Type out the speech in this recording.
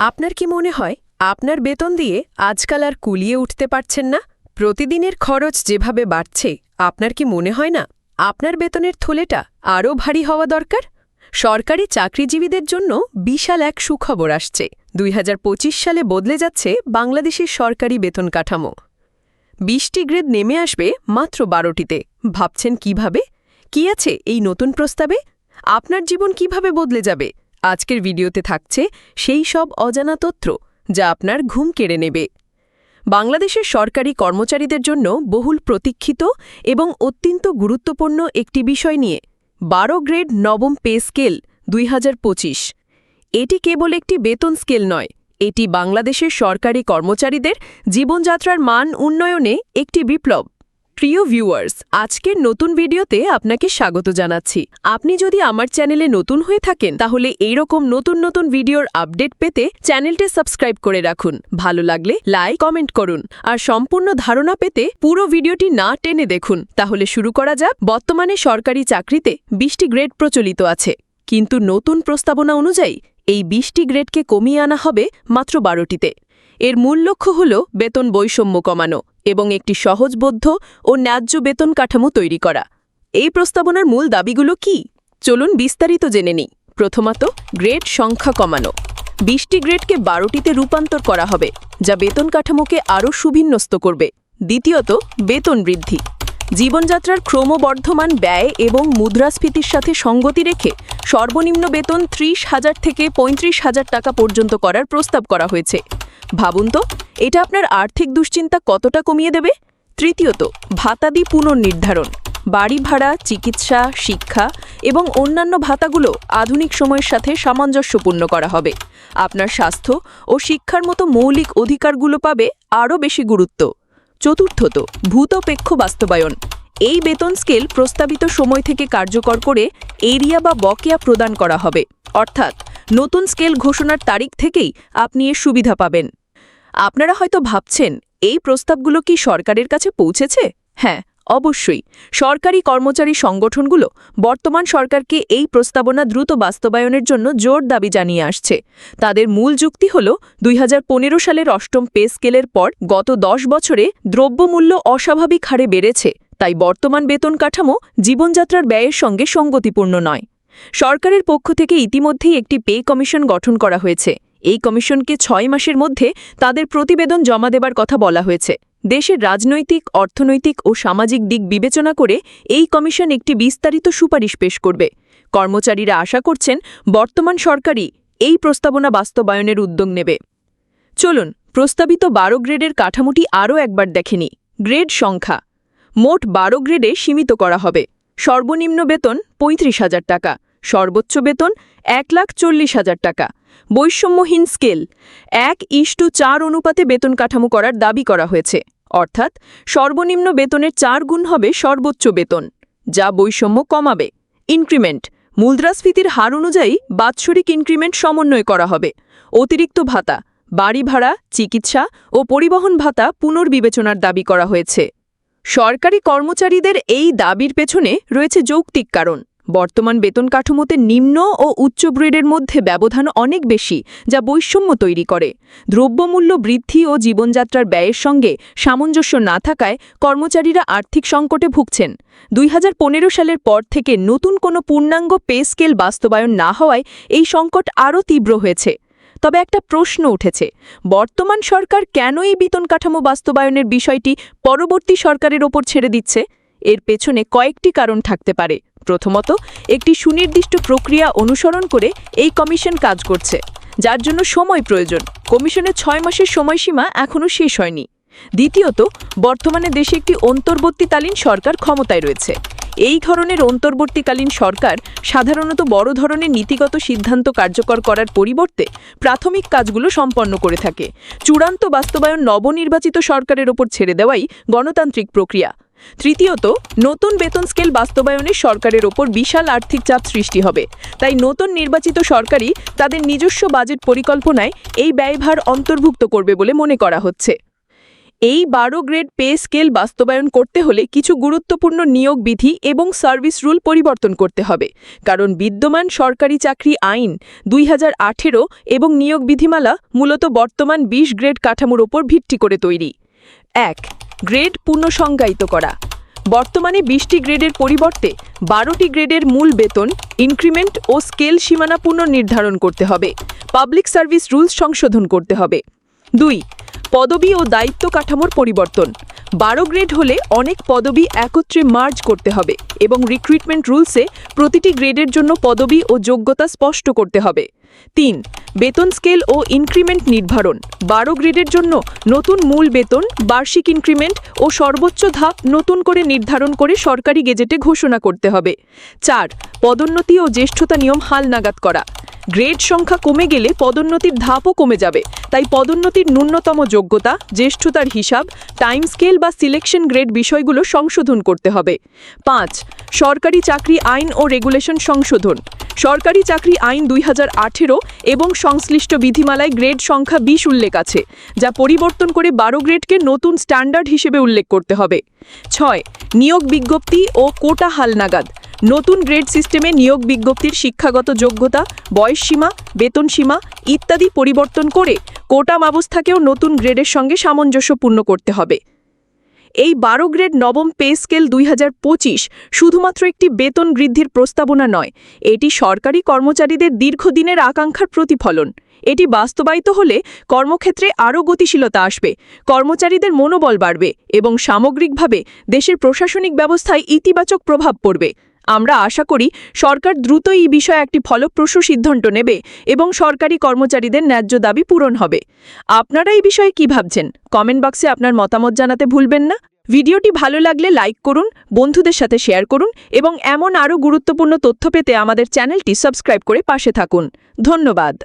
আপনার কি মনে হয়, আপনার বেতন দিয়ে আজকাল আর কুলিয়ে উঠতে পারছেন না? প্রতিদিনের খরচ যেভাবে বাড়ছে, আপনার কি মনে হয় না? আপনার বেতনের থলেটা আরও ভারী হওয়া দরকার? সরকারি চাকরিজীবীদের জন্য বিশাল এক সুখবর আসছে। দুই হাজার পঁচিশ সালে বদলে যাচ্ছে বাংলাদেশের সরকারি বেতন কাঠামো। বিশটি গ্রেড নেমে আসবে মাত্র বারোটিতে। ভাবছেন কীভাবে? কি আছে এই নতুন প্রস্তাবে? আপনার জীবন কীভাবে বদলে যাবে? আজকের ভিডিওতে থাকছে সেই সব অজানা তথ্য যা আপনার ঘুম কেড়ে নেবে। বাংলাদেশের সরকারি কর্মচারীদের জন্য বহুল প্রতীক্ষিত এবং অত্যন্ত গুরুত্বপূর্ণ একটি বিষয় নিয়ে বারো গ্রেড নবম পে স্কেল দুই হাজার পঁচিশ। এটি কেবল একটি বেতন স্কেল নয়, এটি বাংলাদেশের সরকারি কর্মচারীদের জীবনযাত্রার মান উন্নয়নে একটি বিপ্লব। প্রিয় ভিউয়ার্স, আজকের নতুন ভিডিওতে আপনাকে স্বাগত জানাচ্ছি। আপনি যদি আমার চ্যানেলে নতুন হয়ে থাকেন, তাহলে এইরকম নতুন নতুন ভিডিওর আপডেট পেতে চ্যানেলটি সাবস্ক্রাইব করে রাখুন। ভালো লাগলে লাইক, কমেন্ট করুন। আর সম্পূর্ণ ধারণা পেতে পুরো ভিডিওটি না টেনে দেখুন। তাহলে শুরু করা যাক। বর্তমানে সরকারি চাকরিতে বিশটি গ্রেড প্রচলিত আছে। কিন্তু নতুন প্রস্তাবনা অনুযায়ী, এই বিশটি গ্রেডকে কমিয়ে আনা হবে মাত্র বারোটিতে। এর মূল লক্ষ্য হল বেতন বৈষম্য কমানো। এবং একটি সহজবদ্ধ ও ন্যায্য বেতন কাঠামো তৈরি করা। এই প্রস্তাবনার মূল দাবিগুলো কি? চলুন বিস্তারিত জেনে নিই। প্রথমত, গ্রেড সংখ্যা কমানো। বিশটি গ্রেডকে বারোটিতে রূপান্তর করা হবে, যা বেতন কাঠামোকে আরও সুবিন্যস্ত করবে। দ্বিতীয়ত, বেতন বৃদ্ধি। জীবনযাত্রার ক্রমবর্ধমান ব্যয় এবং মুদ্রাস্ফীতির সাথে সঙ্গতি রেখে সর্বনিম্ন বেতন ত্রিশ হাজার থেকে পঁয়ত্রিশ হাজার টাকা পর্যন্ত করার প্রস্তাব করা হয়েছে। ভাবুন তো, এটা আপনার আর্থিক দুশ্চিন্তা কতটা কমিয়ে দেবে? তৃতীয়ত, ভাতাদি পুনর্নির্ধারণ, বাড়ি ভাড়া, চিকিৎসা, শিক্ষা এবং অন্যান্য ভাতাগুলো আধুনিক সময়ের সাথে সামঞ্জস্যপূর্ণ করা হবে। আপনার স্বাস্থ্য ও শিক্ষার মতো মৌলিক অধিকারগুলো পাবে আরও বেশি গুরুত্ব। চতুর্থত, ভূতপেক্ষ বাস্তবায়ন, এই বেতন স্কেল প্রস্তাবিত সময় থেকে কার্যকর করে এরিয়া বা বকেয়া প্রদান করা হবে। অর্থাৎ, নতুন স্কেল ঘোষণার তারিখ থেকেই আপনি এর সুবিধা পাবেন। আপনারা হয়তো ভাবছেন, এই প্রস্তাবগুলো কি সরকারের কাছে পৌঁছেছে? হ্যাঁ অবশ্যই। সরকারি কর্মচারী সংগঠনগুলো বর্তমান সরকারকে এই প্রস্তাবনা দ্রুত বাস্তবায়নের জন্য জোর দাবি জানিয়ে আসছে। তাদের মূল যুক্তি হল, দুই হাজার পনেরো সালের অষ্টম পে স্কেলের পর গত দশ বছরে দ্রব্যমূল্য অস্বাভাবিক হারে বেড়েছে, তাই বর্তমান বেতন কাঠামো জীবনযাত্রার ব্যয়ের সঙ্গে সঙ্গতিপূর্ণ নয়। সরকারের পক্ষ থেকে ইতিমধ্যেই একটি পে কমিশন গঠন করা হয়েছে। এই কমিশনকে ছয় মাসের মধ্যে তাদের প্রতিবেদন জমা দেবার কথা বলা হয়েছে। দেশের রাজনৈতিক, অর্থনৈতিক ও সামাজিক দিক বিবেচনা করে এই কমিশন একটি বিস্তারিত সুপারিশ পেশ করবে। কর্মচারীরা আশা করছেন বর্তমান সরকারই এই প্রস্তাবনা বাস্তবায়নের উদ্যোগ নেবে। চলুন, প্রস্তাবিত বারো গ্রেডের কাঠামোটি আরও একবার দেখেনি গ্রেড সংখ্যা। মোট বারো গ্রেডে সীমিত করা হবে। সর্বনিম্ন বেতন পঁয়ত্রিশ হাজার টাকা। সর্বোচ্চ বেতন এক লাখ চল্লিশ হাজার টাকা। বৈষম্যহীন স্কেল। এক ইস্টু চার অনুপাতে বেতন কাঠামো করার দাবি করা হয়েছে। অর্থাৎ সর্বনিম্ন বেতনের চার গুণ হবে সর্বোচ্চ বেতন, যা বৈষম্য কমাবে। ইনক্রিমেন্ট, মুদ্রাস্ফীতির হার অনুযায়ী বাৎসরিক ইনক্রিমেন্ট সমন্বয় করা হবে। অতিরিক্ত ভাতা, বাড়ি ভাড়া, চিকিৎসা ও পরিবহন ভাতা পুনর্বিবেচনার দাবি করা হয়েছে। সরকারি কর্মচারীদের এই দাবির পেছনে রয়েছে যৌক্তিক কারণ। বর্তমান বেতন কাঠামোতে নিম্ন ও উচ্চ গ্রেডের মধ্যে ব্যবধান অনেক বেশি, যা বৈষম্য তৈরি করে। দ্রব্যমূল্য বৃদ্ধি ও জীবনযাত্রার ব্যয়ের সঙ্গে সামঞ্জস্য না থাকায় কর্মচারীরা আর্থিক সংকটে ভুগছেন। দুই হাজার পনেরো সালের পর থেকে নতুন কোনো পূর্ণাঙ্গ পে স্কেল বাস্তবায়ন না হওয়ায় এই সংকট আরও তীব্র হয়েছে। তবে একটা প্রশ্ন উঠেছে, বর্তমান সরকার কেন এই বেতন কাঠামো বাস্তবায়নের বিষয়টি পরবর্তী সরকারের ওপর ছেড়ে দিচ্ছে? এর পেছনে কয়েকটি কারণ থাকতে পারে। প্রথমত, একটি সুনির্দিষ্ট প্রক্রিয়া অনুসরণ করে এই কমিশন কাজ করছে, যার জন্য সময় প্রয়োজন। কমিশনের ছয় মাসের সময়সীমা এখনও শেষ হয়নি। দ্বিতীয়ত, বর্তমানে দেশে একটি অন্তর্বর্তীকালীন সরকার ক্ষমতায় রয়েছে। এই ধরনের অন্তর্বর্তীকালীন সরকার সাধারণত বড় ধরনের নীতিগত সিদ্ধান্ত কার্যকর করার পরিবর্তে প্রাথমিক কাজগুলো সম্পন্ন করে থাকে। চূড়ান্ত বাস্তবায়ন নবনির্বাচিত সরকারের ওপর ছেড়ে দেওয়াই গণতান্ত্রিক প্রক্রিয়া। তৃতীয়ত, নতুন বেতন স্কেল বাস্তবায়নে সরকারের ওপর বিশাল আর্থিক চাপ সৃষ্টি হবে। তাই নতুন নির্বাচিত সরকারই তাদের নিজস্ব বাজেট পরিকল্পনায় এই ব্যয়ভার অন্তর্ভুক্ত করবে বলে মনে করা হচ্ছে। এই বারো গ্রেড পে স্কেল বাস্তবায়ন করতে হলে কিছু গুরুত্বপূর্ণ নিয়োগ বিধি এবং সার্ভিস রুল পরিবর্তন করতে হবে। কারণ বিদ্যমান সরকারি চাকরি আইন দুই হাজার আঠেরো এবং নিয়োগ বিধিমালা মূলত বর্তমান ২০ গ্রেড কাঠামোর ওপর ভিত্তি করে তৈরি। এক গ্রেড পুনঃসংজ্ঞায়িত করা। বর্তমানে বিশটি গ্রেডের পরিবর্তে বারোটি গ্রেডের মূল বেতন, ইনক্রিমেন্ট ও স্কেল সীমানা পুনর্নির্ধারণ করতে হবে। পাবলিক সার্ভিস রুলস সংশোধন করতে হবে। দুই, পদবি ও দায়িত্ব কাঠামোর পরিবর্তন। বারো গ্রেড হলে অনেক পদবি একত্রে মার্জ করতে হবে এবং রিক্রুটমেন্ট রুলসে প্রতিটি গ্রেডের জন্য পদবি ও যোগ্যতা স্পষ্ট করতে হবে। তিন, বেতন স্কেল ও ইনক্রিমেন্ট নির্ধারণ। বারো গ্রেডের জন্য নতুন মূল বেতন, বার্ষিক ইনক্রিমেন্ট ও সর্বোচ্চ ধাপ নতুন করে নির্ধারণ করে সরকারি গেজেটে ঘোষণা করতে হবে। চার, পদোন্নতি ও জ্যেষ্ঠতা নিয়ম হালনাগাদ করা। গ্রেড সংখ্যা কমে গেলে পদোন্নতির ধাপও কমে যাবে। তাই পদোন্নতির ন্যূনতম যোগ্যতা, জ্যেষ্ঠতার হিসাব টাইম স্কেল বা সিলেকশন গ্রেড বিষয়গুলো সংশোধন করতে হবে। পাঁচ, সরকারি চাকরি আইন ও রেগুলেশন সংশোধন। সরকারি চাকরি আইন দুই হাজার আঠেরো এবং সংশ্লিষ্ট বিধিমালায় গ্রেড সংখ্যা বিশ উল্লেখ আছে, যা পরিবর্তন করে বারো গ্রেডকে নতুন স্ট্যান্ডার্ড হিসেবে উল্লেখ করতে হবে। ছয়, নিয়োগ বিজ্ঞপ্তি ও কোটা হালনাগাদ। নতুন গ্রেড সিস্টেমে নিয়োগ বিজ্ঞপ্তির শিক্ষাগত যোগ্যতা বয়সসীমা বেতন সীমা ইত্যাদি পরিবর্তন করে কোটা ব্যবস্থাকেও নতুন গ্রেডের সঙ্গে সামঞ্জস্যপূর্ণ করতে হবে। এই বারো গ্রেড নবম পে স্কেল দুই হাজার পঁচিশ শুধুমাত্র একটি বেতন বৃদ্ধির প্রস্তাবনা নয়, এটি সরকারি কর্মচারীদের দীর্ঘদিনের আকাঙ্ক্ষার প্রতিফলন। এটি বাস্তবায়িত হলে কর্মক্ষেত্রে আরও গতিশীলতা আসবে, কর্মচারীদের মনোবল বাড়বে এবং সামগ্রিকভাবে দেশের প্রশাসনিক ব্যবস্থায় ইতিবাচক প্রভাব পড়বে। আমরা আশা করি সরকার দ্রুত এই বিষয়ে একটি ফলপ্রসূ সিদ্ধান্ত নেবে এবং সরকারি কর্মচারীদের ন্যায্য দাবি পূরণ হবে। আপনারা এই বিষয়ে কি ভাবছেন? কমেন্ট বক্সে আপনার মতামত জানাতে ভুলবেন না। ভিডিওটি ভালো লাগলে লাইক করুন, বন্ধুদের সাথে শেয়ার করুন এবং এমন আরও গুরুত্বপূর্ণ তথ্য পেতে আমাদের চ্যানেলটি সাবস্ক্রাইব করে পাশে থাকুন। ধন্যবাদ।